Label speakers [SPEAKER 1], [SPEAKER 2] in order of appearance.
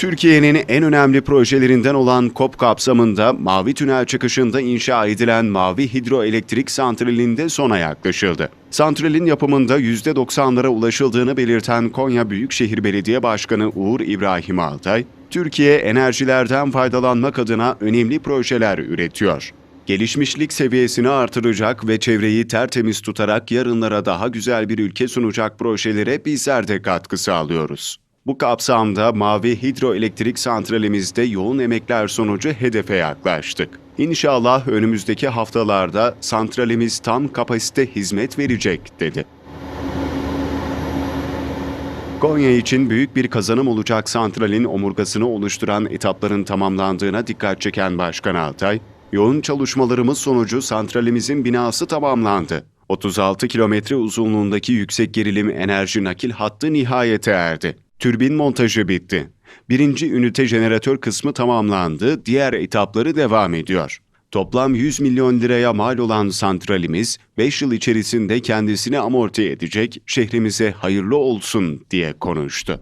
[SPEAKER 1] Türkiye'nin en önemli projelerinden olan KOP kapsamında Mavi Tünel çıkışında inşa edilen Mavi Hidroelektrik Santrali'nde sona yaklaşıldı. Santralin yapımında %90'lara ulaşıldığını belirten Konya Büyükşehir Belediye Başkanı Uğur İbrahim Altay, Türkiye enerjilerden faydalanmak adına önemli projeler üretiyor. Gelişmişlik seviyesini artıracak ve çevreyi tertemiz tutarak yarınlara daha güzel bir ülke sunacak projelere bizler de katkı sağlıyoruz. Bu kapsamda Mavi Hidroelektrik Santralimizde yoğun emekler sonucu hedefe yaklaştık. İnşallah önümüzdeki haftalarda santralimiz tam kapasite hizmet verecek, dedi. Konya için büyük bir kazanım olacak santralin omurgasını oluşturan etapların tamamlandığına dikkat çeken Başkan Altay, yoğun çalışmalarımız sonucu santralimizin binası tamamlandı. 36 kilometre uzunluğundaki yüksek gerilim enerji nakil hattı nihayete erdi. Türbin montajı bitti. Birinci ünite jeneratör kısmı tamamlandı, diğer etapları devam ediyor. Toplam 100 milyon liraya mal olan santralimiz 5 yıl içerisinde kendisini amorti edecek, şehrimize hayırlı olsun diye konuştu.